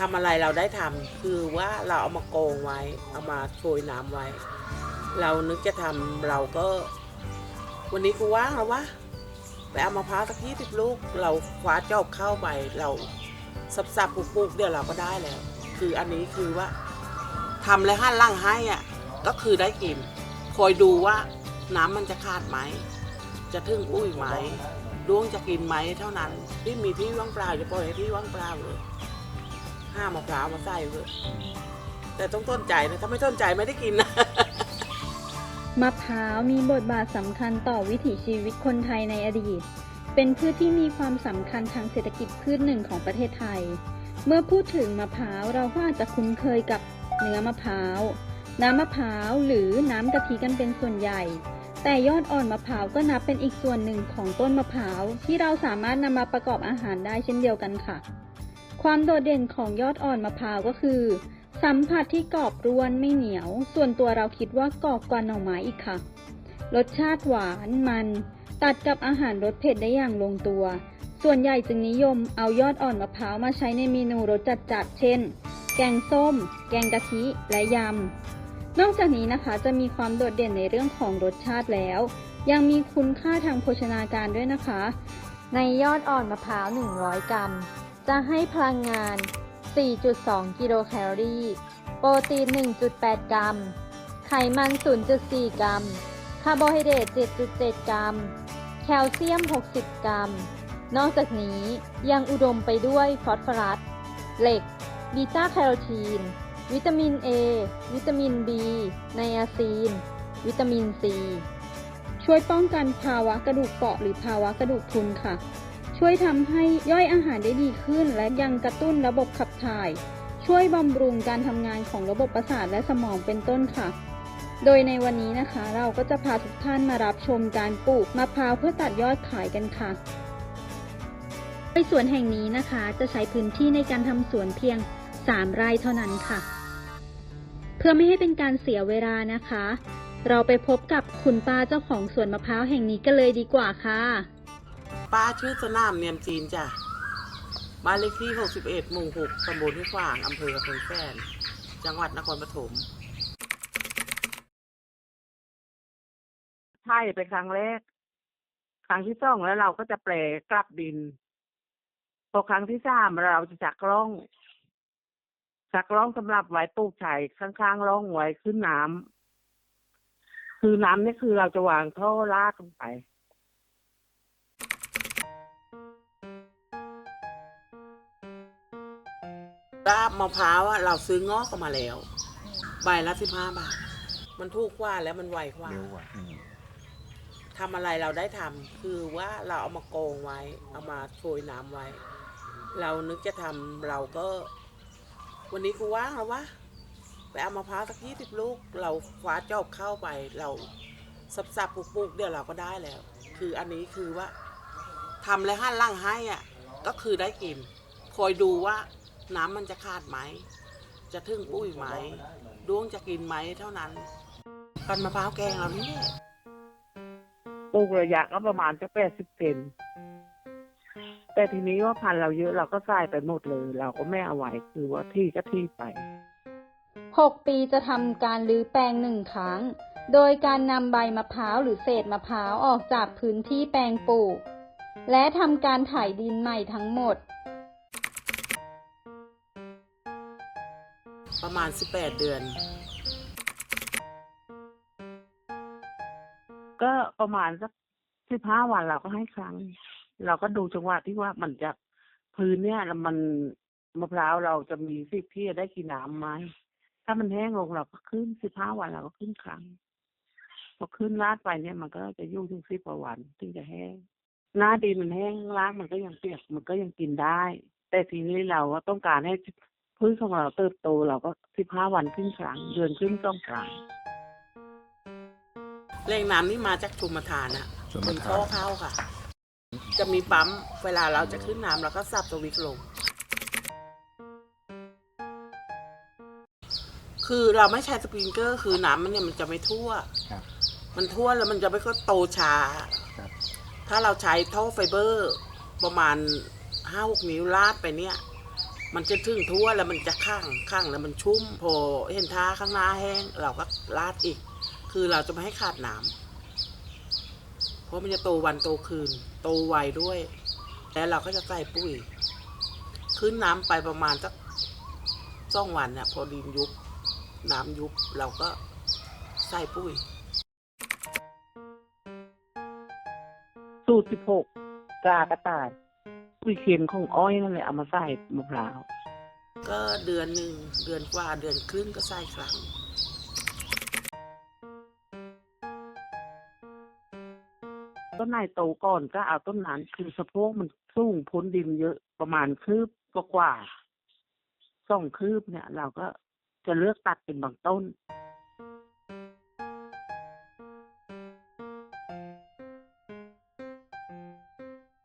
ทำอะไรเราได้ทำคือว่าเราเอามาโกงไว้ เอามาโชยน้ำไว้ เรานึกจะทำเราก็ วันนี้กูว่างแล้ววะไปเอามะพร้าวสักยี่สิบลูก เราคว้าจอบเข้าไปเราสับสับๆปลูกๆเดี๋ยวเราก็ได้แล้ว คืออันนี้คือว่าทำแล้วหั่นล่างให้อะก็คือได้กิน คอยดูว่าน้ำมันจะขาดไหม จะถึงอุ้ยไหมดวงจะกินไหมเท่านั้น ที่มีที่ว่างเปล่าจะปล่อยให้ที่ว่างเปล่าเลย ห้ามะพร้าวมาใส่เลยแต่ต้องต้นใจนะ ถ้าไม่ต้นใจไม่ได้กินนะ มะพร้าวมีบทบาทสำคัญต่อวิถีชีวิตคนไทยในอดีต เป็นพืชที่มีความสำคัญทางเศรษฐกิจพืชหนึ่งของประเทศไทย เมื่อพูดถึงมะพร้าวเราก็อาจจะคุ้นเคยกับเนื้อมะพร้าว น้ำมะพร้าวหรือน้ำกะทิกันเป็นส่วนใหญ่ แต่ยอดอ่อนมะพร้าวก็นับเป็นอีกส่วนหนึ่งของต้นมะพร้าวที่เราสามารถนำมาประกอบอาหารได้เช่นเดียวกันค่ะ ความโดดเด่นของยอดอ่อนมะพร้าวก็คือ สัมผัสที่กรอบร่วนไม่เหนียว ส่วนตัวเราคิดว่ากรอบกว่าหน่อไม้อีกค่ะ รสชาติหวานมัน ตัดกับอาหารรสเผ็ดได้อย่างลงตัว ส่วนใหญ่จึงนิยมเอายอดอ่อนมะพร้าวมาใช้ในเมนูรสจัดๆเช่น แกงส้ม แกงกะทิและยำ นอกจากนี้นะคะจะมีความโดดเด่นในเรื่องของรสชาติแล้ว ยังมีคุณค่าทางโภชนาการด้วยนะคะ ในยอดอ่อนมะพร้าว 100 กรัม จะให้พลังงาน 4.2 กิโลแคลอรี่ โปรตีน 1.8 กรัม ไขมัน 0.4 กรัม คาร์โบไฮเดรต 7.7 กรัม แคลเซียม 60 กรัม นอกจากนี้ยังอุดมไปด้วยฟอสฟอรัส เหล็ก บีตาแคโรทีน วิตามิน A วิตามิน B ไนอาซีน วิตามิน C ช่วยป้องกันภาวะกระดูกเปราะหรือภาวะกระดูกพรุนค่ะ ช่วยทำให้ย่อยอาหารได้ดีขึ้น และยังกระตุ้นระบบขับถ่าย ช่วยบำรุงการทำงานของระบบประสาทและสมองเป็นต้นค่ะ โดยในวันนี้นะคะ เราก็จะพาทุกท่านมารับชมการปลูกมะพร้าวเพื่อตัดยอดขายกันค่ะในสวนแห่งนี้นะคะจะใช้พื้นที่ในการทำสวนเพียง 3 ไร่เท่านั้นค่ะ เพื่อไม่ให้เป็นการเสียเวลานะคะ เราไปพบกับคุณป้าเจ้าของสวนมะพร้าวแห่งนี้กันเลยดีกว่าค่ะ ป้าชื่อสนามเนียมจีนจ้ะ บ้านเลขที่ 61 หมู่ 6 ตำบลที่ขวาง อำเภอกระเพิงแสนจังหวัดนครปฐม ใช่เป็นครั้งแรก ครั้งที่สองแล้วเราก็จะแปลกลับดิน พอครั้งที่สามเราจะจักร่อง จักร่องสำหรับไว้ปลูกไผ่ข้างๆร่องไว้ขึ้นน้ำคือน้ำนี่คือเราจะวางท่อลากลงไป รากมะพร้าวอะเราซื้องอกออกมาแล้ว ใบละสิบห้าบาท มันถูกกว่าแล้วมันไวกว่าเร็วกว่าอืมทำอะไรเราได้ทำคือว่าเราเอามาโกงไว้ เอามาโชยน้ำไว้ เรานึกจะทำเราก็ วันนี้กูว่างแล้ววะไปเอามะพร้าวสักยี่สิบลูก เราคว้าจอบเข้าไป เราสับสับๆปลูกๆเดี๋ยวเราก็ได้แล้ว คืออันนี้คือว่าทำแล้วหั่นล่างให้อะ ก็คือได้กิน คอยดูว่า น้ำมันจะขาดไหม จะถึงปุ้ยไหม ดวงจะกินไหมเท่านั้นกันมะพร้าวแกงเรานี่แหละปลูกระยะก็ประมาณจะแปดสิบเซนแต่ทีนี้ว่าพันธุ์เราเยอะเราก็ใส่ไปหมดเลย เราก็ไม่เอาไว้คือว่าที่ก็ที่ไป6ปีจะทำการรื้อแปลงหนึ่งครั้ง โดยการนำใบมะพร้าวหรือเศษมะพร้าวออกจากพื้นที่แปลงปลูก และทำการไถ่ายดินใหม่ทั้งหมด ประมาณสิบแปดเดือน ก็ประมาณสักสิบห้าวันเราก็ให้ครั้ง เราก็ดูจังหวะที่ว่ามันจะพื้นเนี่ยแล้วมันมะพร้าวเราจะมีสิทธิ์ที่จะได้กินน้ำไหมถ้ามันแห้งลงเราก็ขึ้นสิบห้าวันเราก็ขึ้นครั้งพอขึ้นลาดไปเนี่ยมันก็จะยุ่งถึงสิบกว่าวันถึงจะแห้งหน้าดินมันแห้งรากมันก็ยังเปียกมันก็ยังกินได้ แต่ทีนี้เราก็ต้องการให้ พืชของเราเติบโตเราก็สิบห้าวันขึ้นครั้งเดือนขึ้นต้องครั้งแรงน้ำนี่มาจากชุมทานอะชนเป็ปนระท่ทาอนเข้าค่ะ จะมีปั๊มเวลาเราจะขึ้นน้ำเราก็สับสวิตช์ลง คือเราไม่ใช้สปริงเกอร์ คือน้ำมันเนี่ยมันจะไม่ทั่ว ครับ มันทั่วแล้วมันจะไม่ก็โตช้า ครับ ถ้าเราใช้ท่อไฟเบอร์ ประมาณห้าหกนิ้วลาดไปเนี่ย มันจะถึงทั่วแล้วมันจะข้างข้างแล้วมันชุ่มพอเห็นท้าข้างหน้าแห้ง เราก็ลาดอีก คือเราจะไม่ให้ขาดน้ำเพราะมันจะโตวันโตคืน โตไวด้วย แล้วเราก็จะใส่ปุ๋ยขึ้นน้ำไปประมาณสักสองวันเนี่ยพอดินยุบ น้ำยุบเราก็ใส่ปุ๋ย สูตรสิบหกกากระต่าย ปุ๋ยเค็มของอ้อยนั่นแหละเอามาใส่มะพร้าวก็เดือนหนึ่งเดือนกว่าเดือนครึ่งก็ใส่ครั้งต้นไหนโตก่อนก็เอาต้นนั้นคือสะโพกมันสูงพ้นดินเยอะประมาณคืบกว่าๆสองคืบเนี่ย เราก็จะเลือกตัดเป็นบางต้น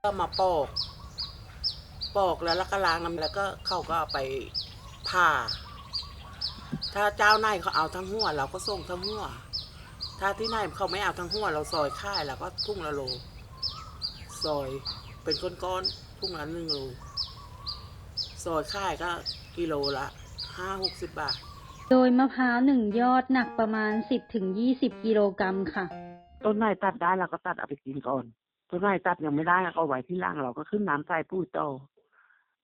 ก็มาปอก ปอกแล้วแล้วก็ล้างน้ำแล้วก็เขาก็เอาไปผ่า ถ้าเจ้าไหนเขาเอาทั้งหัว เราก็ส่งทั้งหัว ถ้าที่ไหนเขาไม่เอาทั้งหัว เราซอยค่ายแล้วก็ทุ่งละโลซอยเป็นก้อนๆทุ่งละหนึ่งโลซอยค่ายก็กิโลละห้าหกสิบบาท โดยมะพร้าวหนึ่งยอดหนักประมาณ10-20กิโลกรัมค่ะ ต้นไหนตัดได้เราก็ตัดเอาไปกินก่อน ต้นไหนตัดยังไม่ได้ก็เอาไว้ที่ล่างเราก็ขึ้นน้ำใส่ปุ๋ยโตอ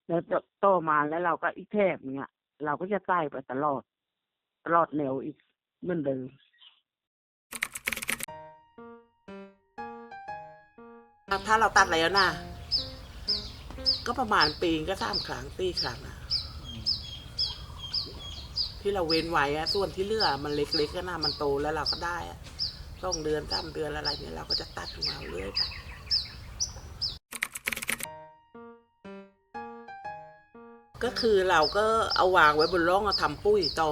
แล้วจะโตมาแล้วเราก็อีกแทบเนี่ยเราก็จะใส่ไปตลอด ตลอดแนวอีกเหมือนเดิมถ้าเราตัดแล้วนะก็ประมาณปีก็สามครั้งปีครั้งนะที่เราเว้นไว้อะส่วนที่เหลือมันเล็กๆก็น่ามันโตแล้วเราก็ได้อะต้องเดือนสามเดือนอะไรเนี่ยเราก็จะตัดของเราเรื่อยไป ก็คือเราก็เอาวางไว้บนร่องอะทำปุ้ยต่อ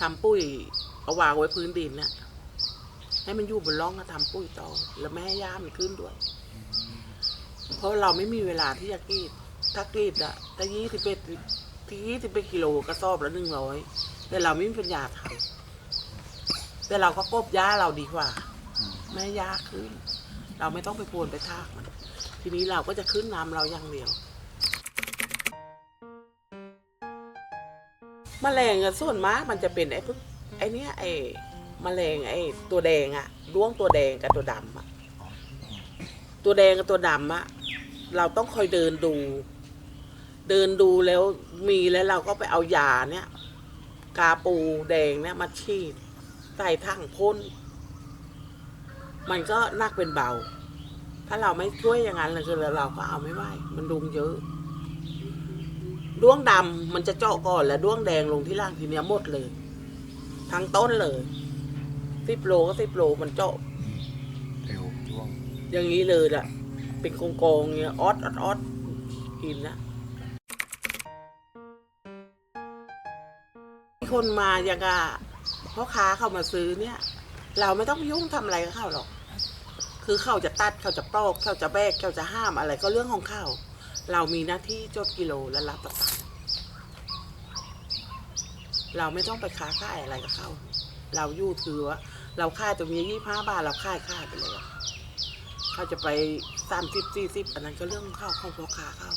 ทำปุ้ยเอาวางไว้พื้นดินน่ะให้มันอยู่บนร่องก็ทำปุ้ยต่อ แล้วไม่ให้ย่ามันขึ้นด้วย เพราะเราไม่มีเวลาที่จะกรีด ถ้ากรีดอะถ้ายี่สิบเอ็ดที่ยี่สิบเอ็ดกิโลกระสอบละหนึ่งร้อยแต่เราไม่มีปัญญาทำแต่เราก็กบหญ้าเราดีกว่า ไม่ให้หญ้าขึ้น เราไม่ต้องไปพวนไปทากมัน ทีนี้เราก็จะขึ้นน้ำเราอย่างเดียว แมลงอะส่วนมากมันจะเป็นไอ้พวกไอ้เนี้ยไอ้แมลงไอ้ตัวแดงอะด้วงตัวแดงกับตัวดำอะตัวแดงกับตัวดำอะเราต้องคอยเดินดู เดินดูแล้วมีแล้วเราก็ไปเอายาเนี่ยกาปูแดงเนี่ยมาฉีดใส่ถังพ่นมันก็นักเป็นเบา ถ้าเราไม่ช่วยอย่างนั้นเลยคือเราก็เอาไม่ไหวมันดุงเยอะ ด้วงดำมันจะเจาะก่อนแล้วด้วงแดงลงที่ล่างทีเนี้ยหมดเลย ทั้งต้นเลยสิบโลก็สิบโลมันเจาะเร็วช่วง อย่างนี้เลยอะเป็นกองๆเงี้ยออดออดออดกินนะคนมาอย่างกะพ่อค้าเข้ามาซื้อเนี่ย เราไม่ต้องยุ่งทำอะไรกับเขาหรอก คือเขาจะตัดเขาจะปลอกเขาจะแบกเขาจะห้ามอะไรก็เรื่องของเขา เรามีหน้าที่จดกิโลและรับประกันเราไม่ต้องไปค้าขายอะไรกับเขา เรายู่ถือว่าเราค่ายตรงนี้ยี่ห้าบาทเราค่ายค่ายไปเลยเขาจะไปสามสิบสี่สิบอันนั้นก็เรื่องของเข้าของพ่อค้าเขา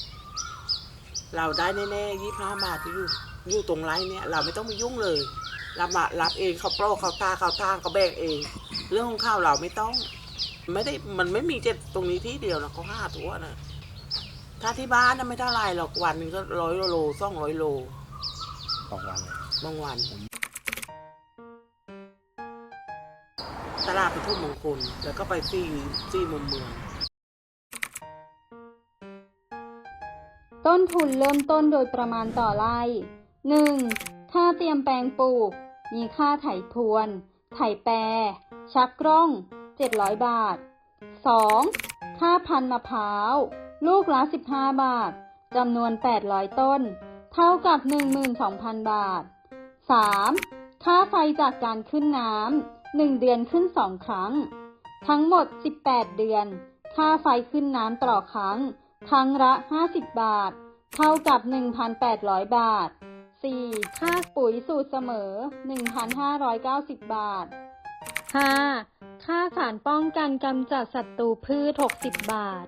เราได้แน่ๆยี่ห้าบาทที่อยู่อยู่ตรงไรเนี่ย เราไม่ต้องไปยุ่งเลยรับมารับเองเขาโปรเขาตาเขาทางเขาแบกเอง เรื่องของข้าวเราไม่ต้อง ไม่ได้มันไม่มีเจ็ดตรงนี้ที่เดียวนะเขาห้าทั่วนะ ถ้าที่บ้านนะไม่เท่าไรหรอกวันหนึงก็ร้อยโลสองร้อยโลสองวันเลยบางวัน ตลาดปทุมมงคลแล้วก็ไปซี่ซี่มุมเมือง ต้นทุนเริ่มต้นโดยประมาณต่อไร่ 1. ค่าเตรียมแปลงปลูก มีค่าไถพรวน ไถแปร ชักกล้อง 700 บาท 2. ค่าพันธุ์มะพร้าว ลูกละ 15 บาท จำนวน 800 ต้น เท่ากับ 12,000 บาท 3. ค่าไฟจากการขึ้นน้ำ1เดือนขึ้น 2 ครั้ง ทั้งหมด 18 เดือน ค่าไฟขึ้นน้ำต่อครั้ง ครั้งละ 50 บาท เท่ากับ 1,800 บาท 4. ค่าปุ๋ยสูตรเสมอ 1,590 บาท 5. ค่าสารป้องกันกำจัดศัตรูพืช 60 บาท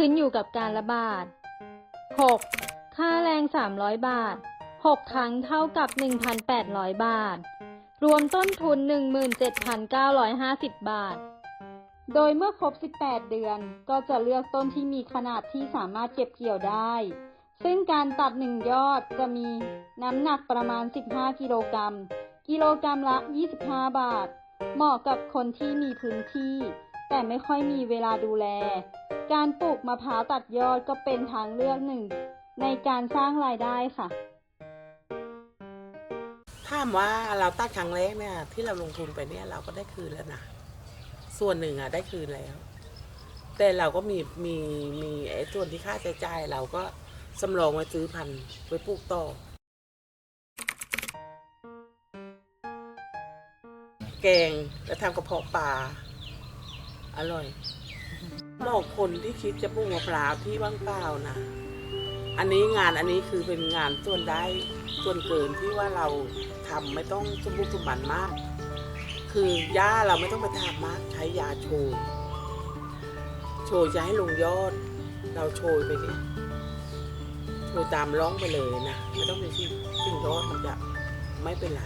ขึ้นอยู่กับการระบาด 6. ค่าแรง 300 บาท 6 ครั้งเท่ากับ 1,800 บาท รวมต้นทุน 17,950 บาท โดยเมื่อครบ 18 เดือนก็จะเลือกต้นที่มีขนาดที่สามารถเก็บเกี่ยวได้ ซึ่งการตัดหนึ่งยอดจะมีน้ำหนักประมาณ 15 กิโลกรัม กิโลกรัมละ 25 บาท เหมาะกับคนที่มีพื้นที่ แต่ไม่ค่อยมีเวลาดูแล การปลูกมะพร้าวตัดยอดก็เป็นทางเลือกหนึ่ง ในการสร้างรายได้ค่ะ ถ้ามว่าเราตัดครั้งแรกเนี่ยที่เราลงทุนไปเนี่ยเราก็ได้คืนแล้วนะส่วนหนึ่งอะได้คืนแล้ว แต่เราก็มีมีมีไอ้ส่วนที่ค่าใช้จ่ายเราก็สำรองไว้ซื้อพันธุ์ไว้ปลูกต่อแกงแล้วทำกระเพาะปลา อร่อยเหมาะคนที่คิดจะปลูกมะพร้าวที่ว่างเปล่านะ อันนี้งานอันนี้คือเป็นงานส่วนได้ส่วนเกินที่ว่าเราทำไม่ต้องสมบุกสมบันมาก คือหญ้าเราไม่ต้องไปทำมากใช้ยาโชยโชยจะให้ลงยอด เราโชยไปเนี่ยโชยตามร่องไปเลยนะไม่ต้องไปที่สิ่งยอดมันจะไม่เป็นไร